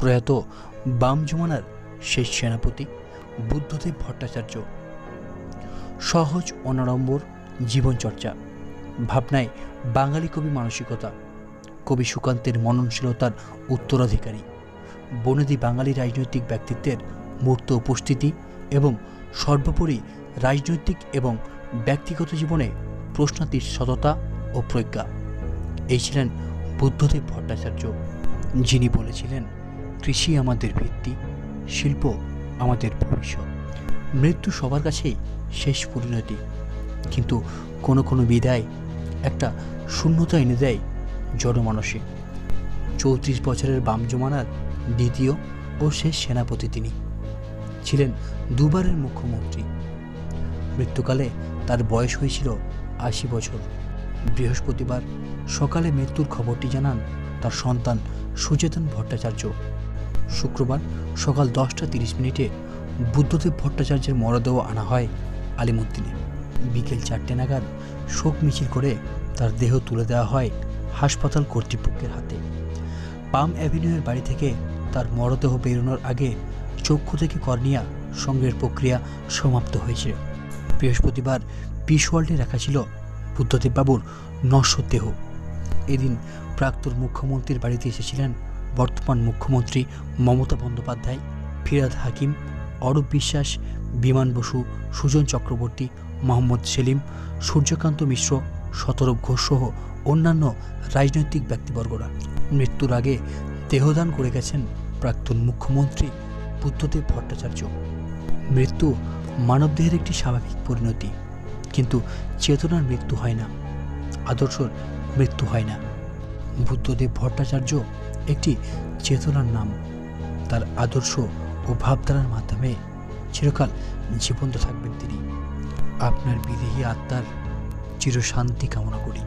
প্রয়াত বাম জমানার শেষ সেনাপতি বুদ্ধদেব ভট্টাচার্য। সহজ, অনাড়ম্বর জীবনচর্চা, ভাবনায় বাঙালি কবি মানসিকতা, কবি সুকান্তের মননশীলতার উত্তরাধিকারী, বনেদি বাঙালি রাজনৈতিক ব্যক্তিত্বের মূর্ত উপস্থিতি এবং সর্বোপরি রাজনৈতিক এবং ব্যক্তিগত জীবনে প্রশ্নাতীত সততা ও প্রজ্ঞা। এই ছিলেন বুদ্ধদেব ভট্টাচার্য, যিনি বলেছিলেন কৃষি আমাদের ভিত্তি, শিল্প আমাদের ভবিষ্যৎ। মৃত্যু সবার কাছেই শেষ পরিণতি। কিন্তু কোনো কোনো বিদায় একটা শূন্যতা এনে দেয় জনমানসে। চৌত্রিশ বছরের বাম জমানার দ্বিতীয় ও শেষ সেনাপতি তিনি। ছিলেন দুবারের মুখ্যমন্ত্রী। মৃত্যুকালে তার বয়স হয়েছিল আশি বছর। বৃহস্পতিবার সকালে মৃত্যুর খবরটি জানান তার সন্তান সুচেতন ভট্টাচার্য। শুক্রবার সকাল দশটা তিরিশ মিনিটে বুদ্ধদেব ভট্টাচার্যের মরদেহ আনা হয় আলিমুদ্দিনে। বিকেল চারটে নাগাদ শোক মিছিল করে তার দেহ তুলে দেওয়া হয় হাসপাতাল কর্তৃপক্ষের হাতে। পাম অ্যাভিনিউয়ের বাড়ি থেকে তার মরদেহ বেরোনোর আগে চক্ষু থেকে কর্নিয়া সংগ্রহের প্রক্রিয়া সমাপ্ত হয়েছে। বৃহস্পতিবার পিস ওয়ার্ল্ডে রাখা ছিল বুদ্ধদেব বাবুর নশ্বর দেহ। এদিন প্রাক্তন মুখ্যমন্ত্রীর বাড়িতে এসেছিলেন বর্তমান মুখ্যমন্ত্রী মমতা বন্দ্যোপাধ্যায়, ফিরাদ হাকিম, অরূপ বিশ্বাস, বিমান বসু, সুজন চক্রবর্তী, মোহাম্মদ সেলিম, সূর্যকান্ত মিশ্র, শতরূপ ঘোষ সহ অন্যান্য রাজনৈতিক ব্যক্তিবর্গরা। মৃত্যুর আগে দেহদান করে গেছেন প্রাক্তন মুখ্যমন্ত্রী বুদ্ধদেব ভট্টাচার্য। মৃত্যু মানবদেহের একটি স্বাভাবিক পরিণতি, কিন্তু চেতনার মৃত্যু হয় না, আদর্শর মৃত্যু হয় না। বুদ্ধদেব ভট্টাচার্য একটি চেতনার নাম। তার আদর্শ ও ভাবধারার মাধ্যমে চিরকাল জীবন্ত থাকবেন তিনি। আপনার বিদেহী আত্মার চিরশান্তি কামনা করি।